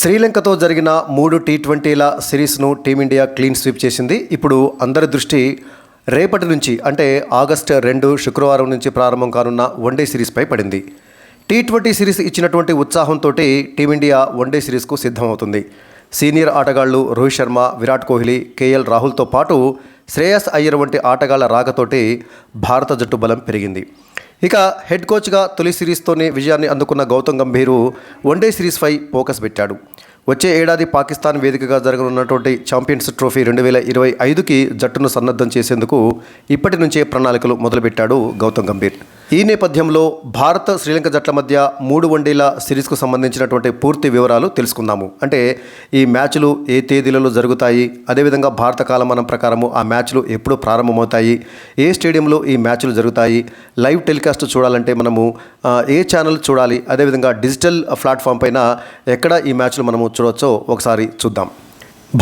శ్రీలంకతో జరిగిన మూడు టీ ట్వంటీల సిరీస్ను టీమిండియా క్లీన్ స్వీప్ చేసింది. ఇప్పుడు అందరి దృష్టి రేపటి నుంచి అంటే ఆగస్టు రెండు శుక్రవారం నుంచి ప్రారంభం కానున్న వన్డే సిరీస్పై పడింది. టీ ట్వంటీ సిరీస్ ఇచ్చినటువంటి ఉత్సాహంతో టీమిండియా వన్డే సిరీస్కు సిద్ధమవుతుంది. సీనియర్ ఆటగాళ్ళు రోహిత్ శర్మ విరాట్ కోహ్లీ కేఎల్ రాహుల్తో పాటు శ్రేయస్ అయ్యర్ వంటి ఆటగాళ్ళ రాకతోటి భారత జట్టు బలం పెరిగింది. ఇక హెడ్ కోచ్గా తొలి సిరీస్తోనే విజయాన్ని అందుకున్న గౌతమ్ గంభీరు వన్డే సిరీస్పై ఫోకస్ పెట్టాడు. వచ్చే ఏడాది పాకిస్తాన్ వేదికగా జరగనున్నటువంటి ఛాంపియన్స్ ట్రోఫీ రెండు వేల ఇరవై ఐదుకి జట్టును సన్నద్ధం చేసేందుకు ఇప్పటి నుంచే ప్రణాళికలు మొదలుపెట్టాడు గౌతమ్ గంభీర్. ఈ నేపథ్యంలో భారత శ్రీలంక జట్ల మధ్య మూడు వన్డేల సిరీస్కు సంబంధించినటువంటి పూర్తి వివరాలు తెలుసుకుందాము. అంటే ఈ మ్యాచ్లు ఏ తేదీలలో జరుగుతాయి అదేవిధంగా భారత కాలమానం ప్రకారము ఆ మ్యాచ్లు ఎప్పుడు ప్రారంభమవుతాయి ఏ స్టేడియంలో ఈ మ్యాచ్లు జరుగుతాయి లైవ్ టెలికాస్ట్ చూడాలంటే మనము ఏ ఛానల్ చూడాలి అదేవిధంగా డిజిటల్ ప్లాట్ఫామ్ పైన ఎక్కడ ఈ మ్యాచ్లు మనము చూడవచ్చో ఒకసారి చూద్దాం.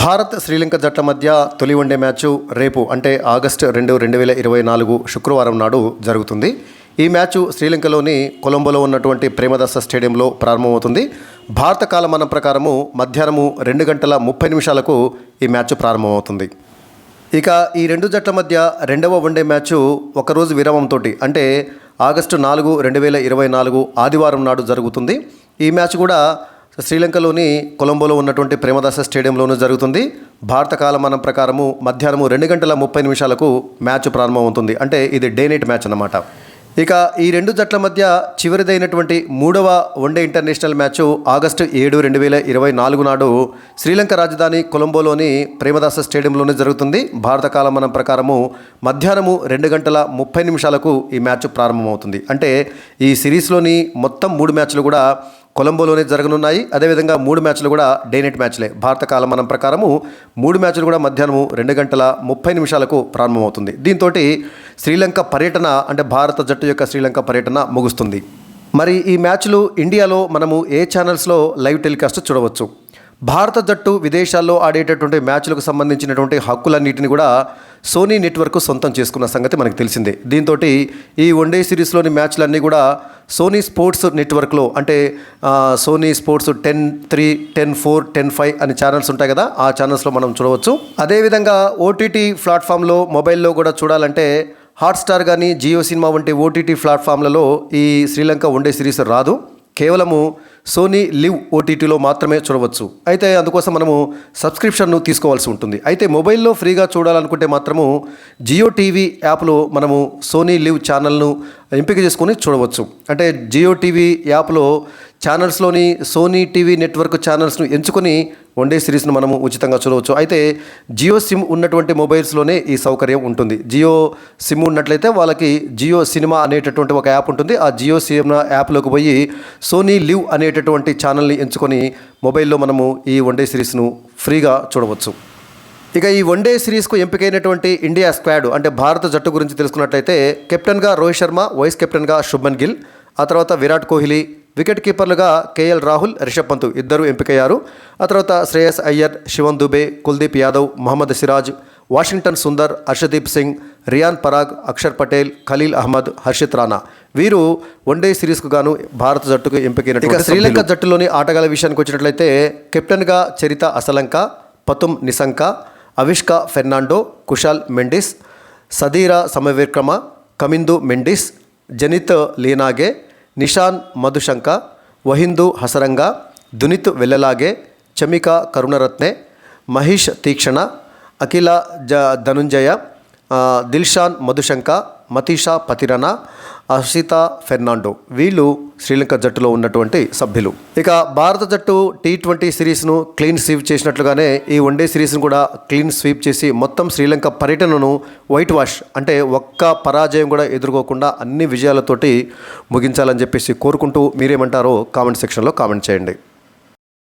భారత్ శ్రీలంక జట్ల మధ్య తొలి వన్డే మ్యాచ్ రేపు అంటే ఆగస్టు రెండు రెండు వేల ఇరవై నాలుగు శుక్రవారం నాడు జరుగుతుంది. ఈ మ్యాచ్ శ్రీలంకలోని కొలంబోలో ఉన్నటువంటి ప్రేమదాస స్టేడియంలో ప్రారంభమవుతుంది. భారత కాలమానం ప్రకారము మధ్యాహ్నము రెండు గంటల ముప్పై నిమిషాలకు ఈ మ్యాచ్ ప్రారంభమవుతుంది. ఇక ఈ రెండు జట్ల మధ్య రెండవ వన్డే మ్యాచ్ ఒకరోజు విరామంతో అంటే ఆగస్టు నాలుగు రెండు వేల ఇరవై నాలుగు ఆదివారం నాడు జరుగుతుంది. ఈ మ్యాచ్ కూడా శ్రీలంకలోని కొలంబోలో ఉన్నటువంటి ప్రేమదాస స్టేడియంలోనూ జరుగుతుంది. భారత కాలమానం ప్రకారము మధ్యాహ్నము రెండు గంటల ముప్పై నిమిషాలకు మ్యాచ్ ప్రారంభమవుతుంది. అంటే ఇది డే నైట్ మ్యాచ్ అన్నమాట. ఇక ఈ రెండు జట్ల మధ్య చివరిదైనటువంటి మూడవ వన్డే ఇంటర్నేషనల్ మ్యాచ్ ఆగస్టు ఏడు రెండు వేల ఇరవై నాలుగు నాడు శ్రీలంక రాజధాని కొలంబోలోని ప్రేమదాస స్టేడియంలోనే జరుగుతుంది. భారత కాలమానం ప్రకారము మధ్యాహ్నము రెండు గంటల ముప్పై నిమిషాలకు ఈ మ్యాచ్ ప్రారంభమవుతుంది. అంటే ఈ సిరీస్లోని మొత్తం మూడు మ్యాచ్లు కూడా కొలంబోలోనే జరగనున్నాయి. అదేవిధంగా మూడు మ్యాచ్లు కూడా డే నైట్ మ్యాచ్లే. భారత కాలమానం ప్రకారము మూడు మ్యాచ్లు కూడా మధ్యాహ్నం రెండు గంటల ముప్పై నిమిషాలకు ప్రారంభమవుతుంది. దీంతో శ్రీలంక పర్యటన అంటే భారత జట్టు యొక్క శ్రీలంక పర్యటన ముగుస్తుంది. మరి ఈ మ్యాచ్లు ఇండియాలో మనము ఏ ఛానల్స్లో లైవ్ టెలికాస్ట్ చూడవచ్చు? భారత జట్టు విదేశాల్లో ఆడేటటువంటి మ్యాచ్లకు సంబంధించినటువంటి హక్కులన్నిటిని కూడా సోనీ నెట్వర్క్ సొంతం చేసుకున్న సంగతి మనకు తెలిసిందే. దీంతో ఈ వన్డే సిరీస్లోని మ్యాచ్లన్నీ కూడా సోనీ స్పోర్ట్స్ నెట్వర్క్లో అంటే Sony sports ten three ten four ten five అని ఛానల్స్ ఉంటాయి కదా ఆ ఛానల్స్లో మనం చూడవచ్చు. అదేవిధంగా ఓటీటీ ప్లాట్ఫామ్లో మొబైల్లో కూడా చూడాలంటే హాట్స్టార్ కానీ జియో సినిమా వంటి ఓటీటీ ప్లాట్ఫామ్లలో ఈ శ్రీలంక వన్డే సిరీస్ రాదు. కేవలము సోనీ లివ్ ఓటీటీలో మాత్రమే చూడవచ్చు. అయితే అందుకోసం మనము సబ్స్క్రిప్షన్ను తీసుకోవాల్సి ఉంటుంది. అయితే మొబైల్లో ఫ్రీగా చూడాలనుకుంటే మాత్రము జియో టీవీ యాప్లో మనము సోనీ లివ్ ఛానల్ను ఎంపిక చేసుకొని చూడవచ్చు. అంటే జియో టీవీ యాప్లో ఛానల్స్లోని సోనీ టీవీ నెట్వర్క్ ఛానల్స్ను ఎంచుకొని వన్డే సిరీస్ను మనము ఉచితంగా చూడవచ్చు. అయితే జియో సిమ్ ఉన్నటువంటి మొబైల్స్లోనే ఈ సౌకర్యం ఉంటుంది. జియో సిమ్ ఉన్నట్లయితే వాళ్ళకి జియో సినిమా అనేటటువంటి ఒక యాప్ ఉంటుంది. ఆ జియో సినిమా యాప్లోకి పోయి సోనీ లివ్ అనేటటువంటి ఛానల్ని ఎంచుకొని మొబైల్లో మనము ఈ వన్డే సిరీస్ను ఫ్రీగా చూడవచ్చు. ఇక ఈ వన్డే సిరీస్కు ఎంపికైనటువంటి ఇండియా స్క్వాడ్ అంటే భారత జట్టు గురించి తెలుసుకున్నట్లయితే కెప్టెన్గా రోహిత్ శర్మ వైస్ కెప్టెన్గా శుభ్మన్ గిల్ ఆ తర్వాత విరాట్ కోహ్లీ వికెట్ కీపర్లుగా కేఎల్ రాహుల్ రిషబ్ పంత్ ఇద్దరు ఎంపికయ్యారు. ఆ తర్వాత శ్రేయస్ అయ్యర్ శివన్ దుబే కుల్దీప్ యాదవ్ మహమ్మద్ సిరాజ్ వాషింగ్టన్ సుందర్ హర్షదీప్ సింగ్ రియాన్ పరాగ్ అక్షర్ పటేల్ ఖలీల్ అహ్మద్ హర్షిత్ రాణా. వీరు వన్డే సిరీస్కు గాను భారత జట్టుకు ఎంపికైన ఇక శ్రీలంక జట్టులోని ఆటగాళ్ళ విషయానికి వచ్చినట్లయితే కెప్టెన్గా చరిత అసలంక పతుమ్ నిసంక అవిష్క ఫెర్నాండో కుషాల్ మెండిస్ సదీరా సమవిక్రమ కమిందు మెండిస్ జనిత్ లీనాగే ನಿಶಾನ್, ಮಧುಶಂಕ, ವಹಿಂದು, ಹಸರಂಗ, ದುನಿತ್ ವೆಲ್ಲಲಾಗೆ, ಚಮಿಕಾ, ಕರುಣರತ್ನೆ, ಮಹೇಶ್, ತೀಕ್ಷಣ, ಅಖಿಲ, ಜ, ಧನುಂಜಯ ದಿಲ್ಶಾನ್ ಮಧುಶಂಕ, ಮತೀಶಾ, ಪತಿರನ పతిరన అర్షిత ఫెర్నాండో. వీళ్ళు శ్రీలంక జట్టులో ఉన్నటువంటి సభ్యులు. ఇక భారత జట్టు టీ ట్వంటీ సిరీస్ను క్లీన్ స్వీప్ చేసినట్లుగానే ఈ వన్డే సిరీస్ను కూడా క్లీన్ స్వీప్ చేసి మొత్తం శ్రీలంక పర్యటనను వైట్ వాష్ అంటే ఒక్క పరాజయం కూడా ఎదుర్కోకుండా అన్ని విజయాలతోటి ముగించాలని చెప్పేసి కోరుకుంటూ మీరేమంటారో కామెంట్ సెక్షన్లో కామెంట్ చేయండి.